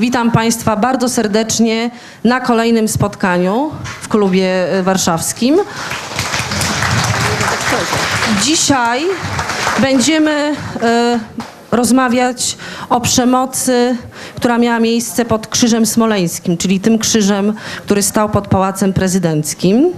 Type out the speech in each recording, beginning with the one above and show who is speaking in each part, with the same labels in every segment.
Speaker 1: Witam Państwa bardzo serdecznie na kolejnym spotkaniu w klubie e, warszawskim. Dzisiaj będziemy e, rozmawiać o przemocy, która miała miejsce pod Krzyżem Smoleńskim, czyli tym krzyżem, który stał pod Pałacem Prezydenckim.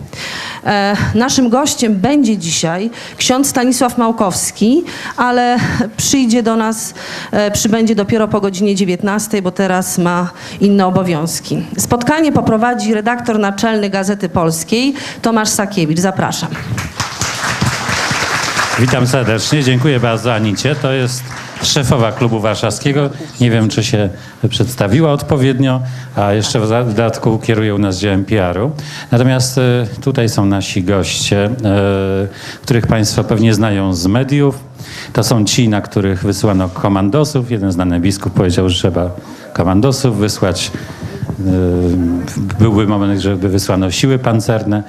Speaker 1: E, naszym gościem będzie dzisiaj ksiądz Stanisław Małkowski, ale przyjdzie do nas, e, przybędzie dopiero po godzinie 19, bo teraz ma inne obowiązki. Spotkanie poprowadzi redaktor naczelny Gazety Polskiej Tomasz Sakiewicz. Zapraszam.
Speaker 2: Witam serdecznie, dziękuję bardzo Anicie. To jest szefowa klubu warszawskiego. Nie wiem, czy się przedstawiła odpowiednio, a jeszcze w dodatku kieruje u nas działem PR-u. Natomiast e, tutaj są nasi goście, e, których Państwo pewnie znają z mediów. To są ci, na których wysłano komandosów. Jeden znany biskup powiedział, że trzeba komandosów wysłać. E, Byłby moment, żeby wysłano siły pancerne,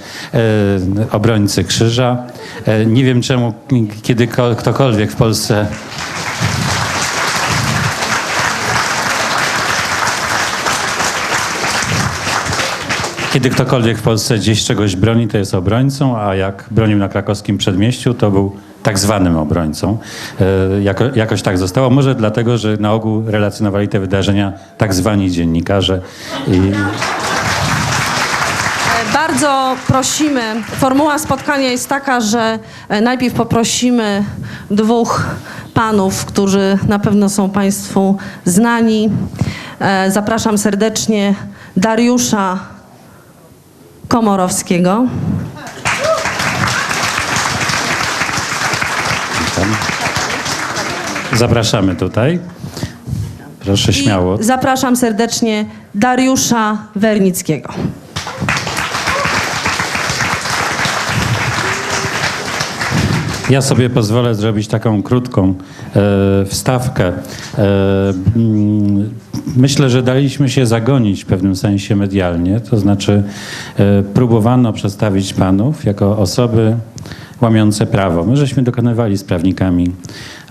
Speaker 2: obrońcy krzyża. Nie wiem czemu, kiedy ko- ktokolwiek w Polsce Kiedy ktokolwiek w Polsce gdzieś czegoś broni, to jest obrońcą, a jak bronił na krakowskim przedmieściu, to był tak zwanym obrońcą. E, Jako, jakoś tak zostało. Może dlatego, że na ogół relacjonowali te wydarzenia tak zwani dziennikarze. I,
Speaker 1: Bardzo prosimy, formuła spotkania jest taka, że e, najpierw poprosimy dwóch panów, którzy na pewno są Państwu znani. E, Zapraszam serdecznie Dariusza Komorowskiego.
Speaker 2: zapraszamy tutaj. Proszę śmiało.
Speaker 1: I zapraszam serdecznie Dariusza Wernickiego.
Speaker 2: Ja sobie pozwolę zrobić taką krótką e, wstawkę. E, mm, myślę, że daliśmy się zagonić w pewnym sensie medialnie, to znaczy e, próbowano przedstawić panów jako osoby łamiące prawo. My żeśmy dokonywali z prawnikami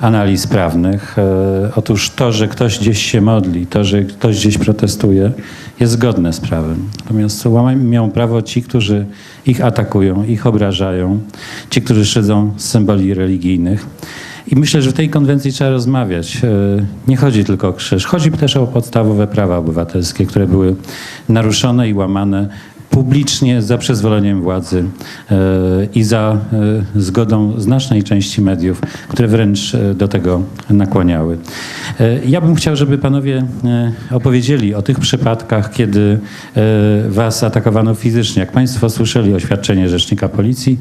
Speaker 2: analiz prawnych. E, otóż to, że ktoś gdzieś się modli, to, że ktoś gdzieś protestuje, jest zgodne z prawem. Natomiast łamią prawo ci, którzy ich atakują, ich obrażają, ci, którzy szydzą z symboli religijnych. I myślę, że w tej konwencji trzeba rozmawiać. E, Nie chodzi tylko o krzyż, chodzi też o podstawowe prawa obywatelskie, które były naruszone i łamane publicznie za przyzwoleniem władzy e, i za e, zgodą znacznej części mediów, które wręcz do tego nakłaniały. Ja bym chciał, żeby panowie opowiedzieli o tych przypadkach, kiedy was atakowano fizycznie. Jak państwo słyszeli oświadczenie rzecznika policji,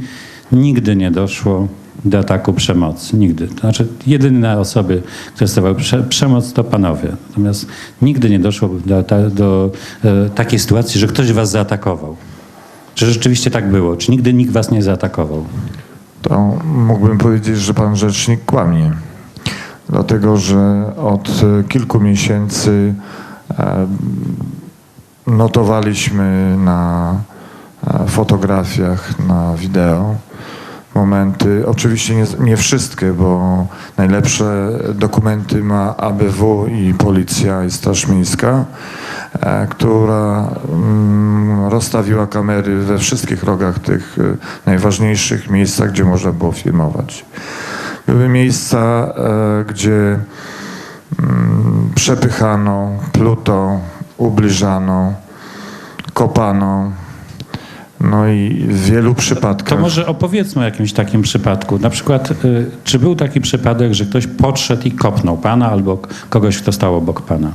Speaker 2: nigdy nie doszło do ataku przemocy. Nigdy. To znaczy jedyne osoby, które stosowały prze, przemoc to panowie. Natomiast nigdy nie doszło do, do, do e, takiej sytuacji, że ktoś was zaatakował. Czy rzeczywiście tak było? Czy nigdy nikt was nie zaatakował?
Speaker 3: To mógłbym powiedzieć, że pan rzecznik kłamie. Dlatego, że od kilku miesięcy e, notowaliśmy na e, fotografiach, na wideo momenty, oczywiście nie, nie wszystkie, bo najlepsze dokumenty ma ABW i policja i Straż Miejska, e, która mm, rozstawiła kamery we wszystkich rogach tych e, najważniejszych miejscach, gdzie można było filmować. Były miejsca, e, gdzie mm, przepychano, pluto, ubliżano, kopano. No i w wielu przypadkach.
Speaker 2: To może opowiedzmy o jakimś takim przypadku. Na przykład, y, czy był taki przypadek, że ktoś podszedł i kopnął pana albo kogoś, kto stał obok pana?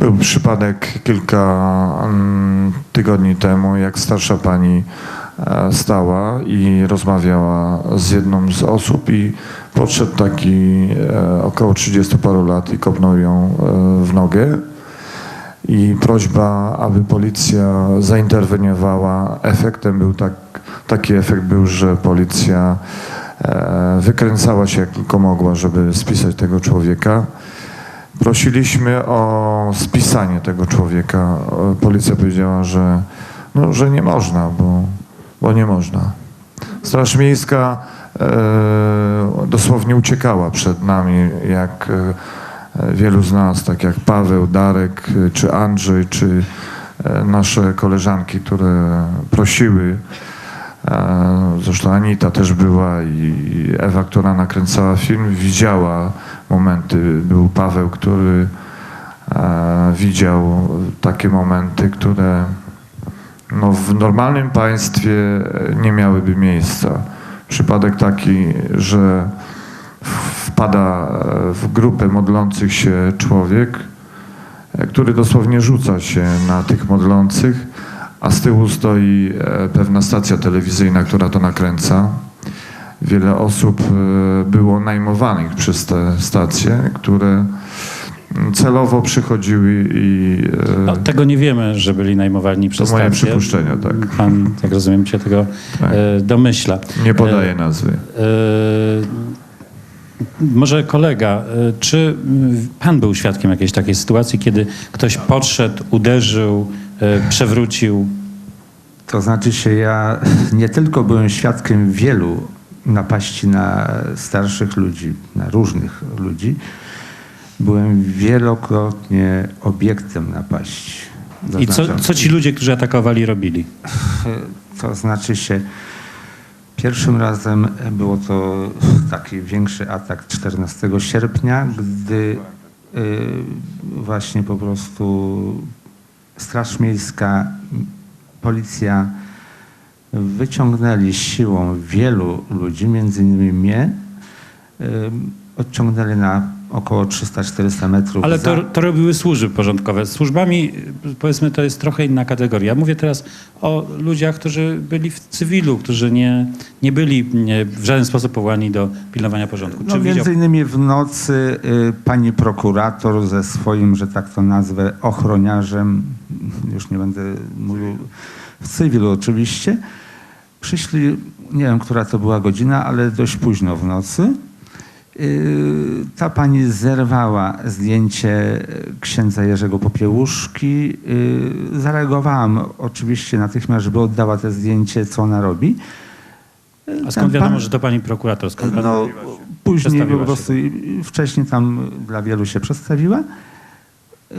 Speaker 3: Był przypadek kilka mm, tygodni temu, jak starsza pani e, stała i rozmawiała z jedną z osób i podszedł taki e, około 30 paru lat i kopnął ją e, w nogę. I prośba, aby policja zainterweniowała. Efektem był tak, taki efekt był, że policja e, wykręcała się jak tylko mogła, żeby spisać tego człowieka. Prosiliśmy o spisanie tego człowieka. E, Policja powiedziała, że, no, że nie można, bo, bo nie można. Straż Miejska e, dosłownie uciekała przed nami, jak e, wielu z nas, tak jak Paweł, Darek, e, czy Andrzej, czy e, nasze koleżanki, które prosiły, e, zresztą Anita też była i Ewa, która nakręcała film, widziała momenty. Był Paweł, który e, widział takie momenty, które no, w normalnym państwie e, nie miałyby miejsca. Przypadek taki, że wpada e, w grupę modlących się człowiek, e, który dosłownie rzuca się na tych modlących, a z tyłu stoi e, pewna stacja telewizyjna, która to nakręca. Wiele osób było najmowanych przez te stacje, które celowo przychodziły i
Speaker 2: No, tego nie wiemy, że byli najmowani przez
Speaker 3: moje
Speaker 2: stację.
Speaker 3: przypuszczenia, tak.
Speaker 2: Pan, jak rozumiem, się tego
Speaker 3: Tak.
Speaker 2: domyśla.
Speaker 3: nie podaję nazwy.
Speaker 2: E, Może kolega, e, czy pan był świadkiem jakiejś takiej sytuacji, kiedy ktoś podszedł, uderzył, e, przewrócił?
Speaker 4: To znaczy się, ja nie tylko byłem świadkiem wielu napaści na starszych ludzi, na różnych ludzi, byłem wielokrotnie obiektem napaści.
Speaker 2: I co,
Speaker 4: Zaznaczam.
Speaker 2: co ci ludzie, którzy atakowali, robili?
Speaker 4: To znaczy się, pierwszym razem było to taki większy atak 14 sierpnia, gdy y, właśnie po prostu Straż Miejska, policja wyciągnęli siłą wielu ludzi, między innymi mnie, y, odciągnęli na około 300-400 metrów.
Speaker 2: Ale
Speaker 4: za-
Speaker 2: to, to robiły służby porządkowe. Służbami, powiedzmy, to jest trochę inna kategoria. Mówię teraz o ludziach, którzy byli w cywilu, którzy nie, nie byli nie, w żaden sposób powołani do pilnowania porządku.
Speaker 4: No,
Speaker 2: Czy widział
Speaker 4: między innymi w nocy y, pani prokurator ze swoim, że tak to nazwę, ochroniarzem, już nie będę mówił w cywilu oczywiście, przyszli, nie wiem, która to była godzina, ale dość późno w nocy. Y, Ta pani zerwała zdjęcie księdza Jerzego Popiełuszki. Y, Zareagowałam oczywiście natychmiast, żeby oddała to zdjęcie, co ona robi.
Speaker 2: A skąd wiadomo,
Speaker 4: pan-
Speaker 2: że to pani prokurator? Skąd
Speaker 4: no, później po prostu wcześniej tam dla wielu się przedstawiła. Yy,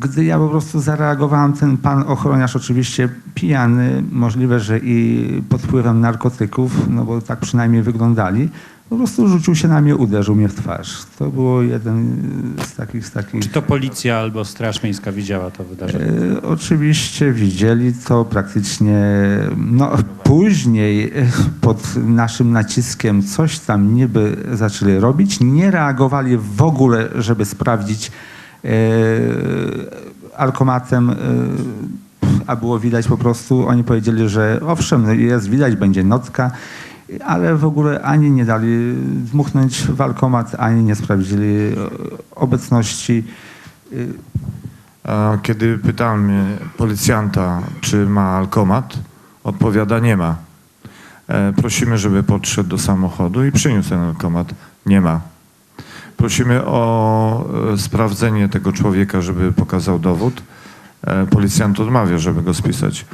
Speaker 4: Gdy ja po prostu zareagowałem, ten pan ochroniarz oczywiście pijany, możliwe, że i pod wpływem narkotyków, no bo tak przynajmniej wyglądali, po prostu rzucił się na mnie, uderzył mnie w twarz. To było jeden z takich, z takich
Speaker 2: Czy to policja albo Straż Miejska widziała to wydarzenie?
Speaker 4: E, Oczywiście widzieli to praktycznie, no później e, pod naszym naciskiem coś tam niby zaczęli robić, nie reagowali w ogóle, żeby sprawdzić e, alkomatem, e, a było widać po prostu, oni powiedzieli, że owszem, jest widać, będzie notka, ale w ogóle ani nie dali dmuchnąć w alkomat, ani nie sprawdzili e, obecności
Speaker 3: Kiedy pytałem policjanta, czy ma alkomat, odpowiada nie ma. E, Prosimy, żeby podszedł do samochodu i przyniósł ten alkomat. Nie ma. Prosimy o e, sprawdzenie tego człowieka, żeby pokazał dowód. Policjant odmawia, żeby go spisać.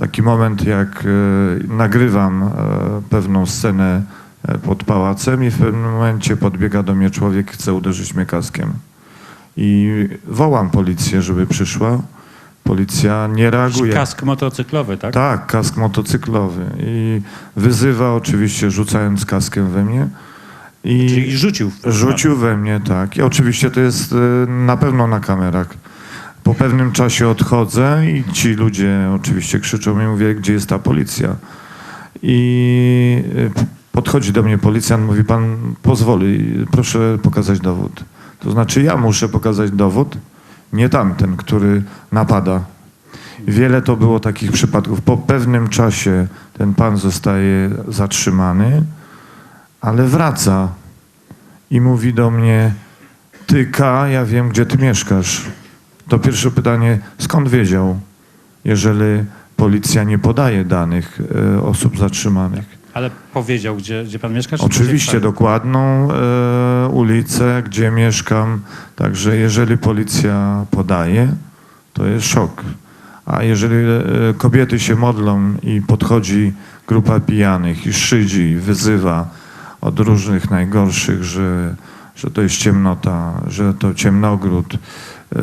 Speaker 3: Taki moment, jak e, nagrywam e, pewną scenę e, pod pałacem i w pewnym momencie podbiega do mnie człowiek, chce uderzyć mnie kaskiem. I wołam policję, żeby przyszła. Policja nie reaguje.
Speaker 2: Kask motocyklowy, tak?
Speaker 3: Tak, kask motocyklowy. I wyzywa oczywiście, rzucając kaskiem we mnie. I
Speaker 2: Czyli rzucił.
Speaker 3: rzucił we mnie, tak. I oczywiście to jest na pewno na kamerach. Po pewnym czasie odchodzę i ci ludzie oczywiście krzyczą mi, mówię, gdzie jest ta policja? I e, podchodzi do mnie policjant, mówi, pan pozwoli, proszę pokazać dowód. To znaczy ja muszę pokazać dowód, nie tamten, który napada. Wiele to było takich przypadków. Po pewnym czasie ten pan zostaje zatrzymany, ale wraca i mówi do mnie: Ty, K, ja wiem, gdzie ty mieszkasz. To pierwsze pytanie: skąd wiedział, jeżeli policja nie podaje danych e, osób zatrzymanych?
Speaker 2: Ale powiedział, gdzie, gdzie pan mieszka? czy
Speaker 3: Oczywiście
Speaker 2: gdzie-
Speaker 3: dokładną e, ulicę, gdzie mieszkam. Także jeżeli policja podaje, to jest szok. A jeżeli e, kobiety się modlą i podchodzi grupa pijanych i szydzi, wyzywa od różnych najgorszych, że, że to jest ciemnota, że to ciemnogród,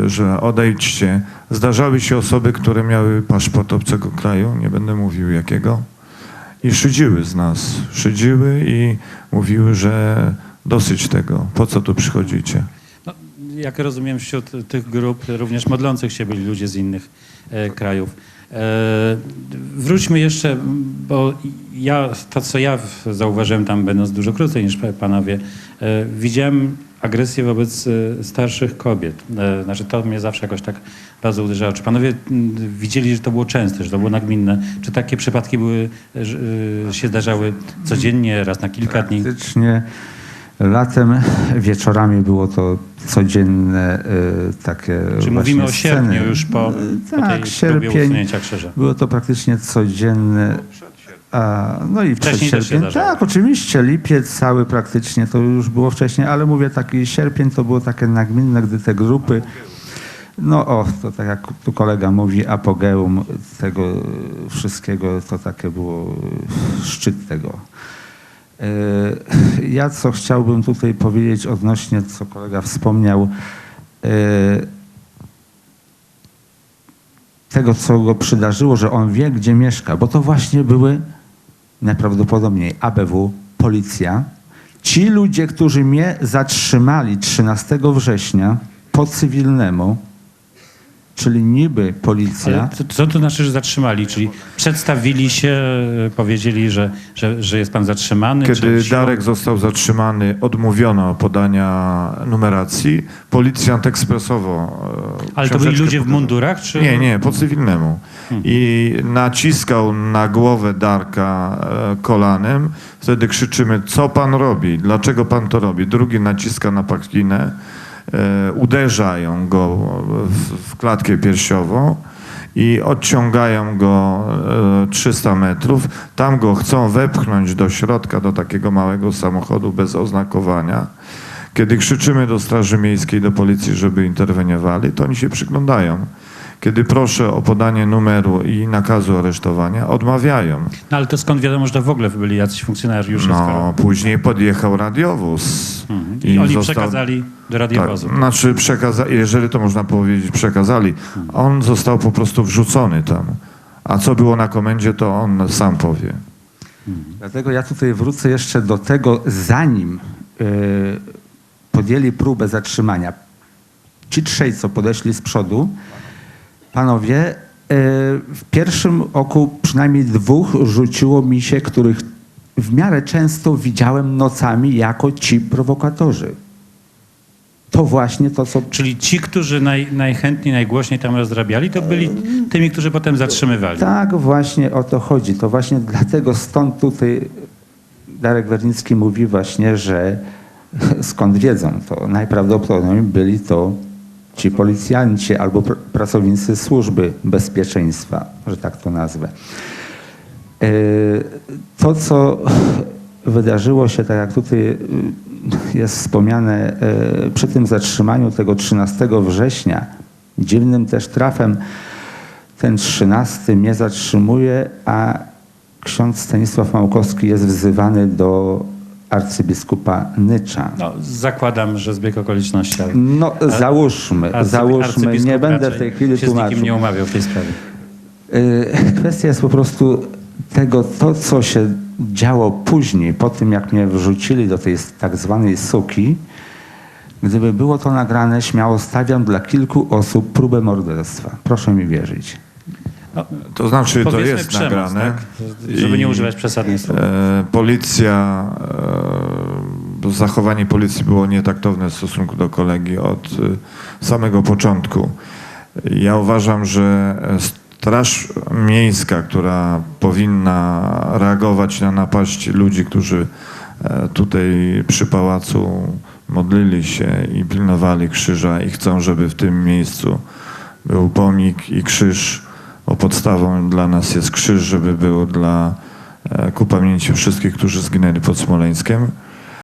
Speaker 3: że odejdźcie. Zdarzały się osoby, które miały paszport obcego kraju, nie będę mówił jakiego, i szydziły z nas. Szydziły i mówiły, że dosyć tego, po co tu przychodzicie.
Speaker 2: No, jak rozumiem, wśród tych grup również modlących się byli ludzie z innych e, krajów. E, wróćmy jeszcze, bo ja, to co ja zauważyłem tam, będąc dużo krócej niż pa- panowie, e, widziałem agresję wobec e, starszych kobiet. E, znaczy to mnie zawsze jakoś tak bardzo uderzało. Czy panowie widzieli, że to było częste, że to było nagminne? Czy takie przypadki były, e, się zdarzały codziennie, raz na kilka dni?
Speaker 4: Praktycznie latem wieczorami było to codzienne takie
Speaker 2: Czy mówimy o
Speaker 4: sceny.
Speaker 2: sierpniu już po,
Speaker 4: Y,
Speaker 2: po tej
Speaker 4: tak, sierpień.
Speaker 2: usunięcia krzyża?
Speaker 4: Było to praktycznie codzienne. No i
Speaker 2: Wcześniej
Speaker 4: sierpień. Tak, oczywiście. Lipiec cały praktycznie to już było wcześniej, ale mówię taki sierpień to było takie nagminne, gdy te grupy. No o, to tak jak tu kolega mówi, apogeum tego wszystkiego, to takie było szczyt tego. E, Ja co chciałbym tutaj powiedzieć odnośnie, co kolega wspomniał, e, tego, co go przydarzyło, że on wie, gdzie mieszka, bo to właśnie były najprawdopodobniej ABW, policja. Ci ludzie, którzy mnie zatrzymali 13 września po cywilnemu, czyli niby policja,
Speaker 2: Ale co to znaczy, że zatrzymali? Czyli przedstawili się, e, powiedzieli, że, że, że jest pan zatrzymany?
Speaker 3: Kiedy
Speaker 2: czy
Speaker 3: Darek został zatrzymany, odmówiono podania numeracji. Policjant ekspresowo. e,
Speaker 2: Ale to byli ludzie w mundurach? Czy...
Speaker 3: Nie, nie, po cywilnemu. I naciskał na głowę Darka e, kolanem. Wtedy krzyczymy, co pan robi? Dlaczego pan to robi? Drugi naciska na pachwinę. E, uderzają go w, klatkę piersiową i odciągają go e, 300 metrów. Tam go chcą wepchnąć do środka, do takiego małego samochodu bez oznakowania. Kiedy krzyczymy do Straży Miejskiej, do policji, żeby interweniowali, to oni się przyglądają. Kiedy proszę o podanie numeru i nakazu aresztowania, odmawiają.
Speaker 2: No ale to skąd wiadomo, że to w ogóle byli jacyś funkcjonariusze?
Speaker 3: No,
Speaker 2: skoro-
Speaker 3: później podjechał radiowóz.
Speaker 2: Mhm. I, oni
Speaker 3: został-
Speaker 2: przekazali do radiowozu.
Speaker 3: Tak, znaczy przekaza- jeżeli to można powiedzieć, przekazali. On został po prostu wrzucony tam. A co było na komendzie, to on sam powie.
Speaker 4: Dlatego ja tutaj wrócę jeszcze do tego, zanim y, podjęli próbę zatrzymania. Ci trzej, co podeszli z przodu, panowie, y, w pierwszym oku przynajmniej dwóch rzuciło mi się, których w miarę często widziałem nocami jako ci prowokatorzy. To właśnie to, co
Speaker 2: Czyli ci, którzy naj, najchętniej, najgłośniej tam rozrabiali, to byli tymi, którzy potem zatrzymywali.
Speaker 4: Tak, właśnie o to chodzi. To właśnie dlatego stąd tutaj Darek Wernicki mówi właśnie, że skąd wiedzą, to najprawdopodobniej byli to ci policjanci albo pr- pracownicy służby bezpieczeństwa, że tak to nazwę. E, To, co wydarzyło się, tak jak tutaj y, jest wspomniane, e, przy tym zatrzymaniu tego 13 września, dziwnym też trafem, ten 13 mnie zatrzymuje, a ksiądz Stanisław Małkowski jest wzywany do arcybiskupa Nycza.
Speaker 2: No, zakładam, że zbieg okoliczności. ale
Speaker 4: No, załóżmy, załóżmy, nie będę w tej chwili
Speaker 2: się z nikim
Speaker 4: tłumaczył.
Speaker 2: nie umawiał w tej sprawie.
Speaker 4: Y, Kwestia jest po prostu tego, to co się działo później, po tym jak mnie wrzucili do tej tak zwanej suki, gdyby było to nagrane, śmiało stawiam dla kilku osób próbę morderstwa. Proszę mi wierzyć.
Speaker 3: To znaczy, to jest
Speaker 2: przemoc,
Speaker 3: nagrane.
Speaker 2: tak? Żeby nie używać przesadnych słów.
Speaker 3: E, policja, e, zachowanie policji było nietaktowne w stosunku do kolegi od e, samego początku. Ja uważam, że Straż Miejska, która powinna reagować na napaść ludzi, którzy tutaj przy pałacu modlili się i pilnowali krzyża i chcą, żeby w tym miejscu był pomnik i krzyż, bo podstawą dla nas jest krzyż, żeby był dla, e, ku pamięci wszystkich, którzy zginęli pod Smoleńskiem.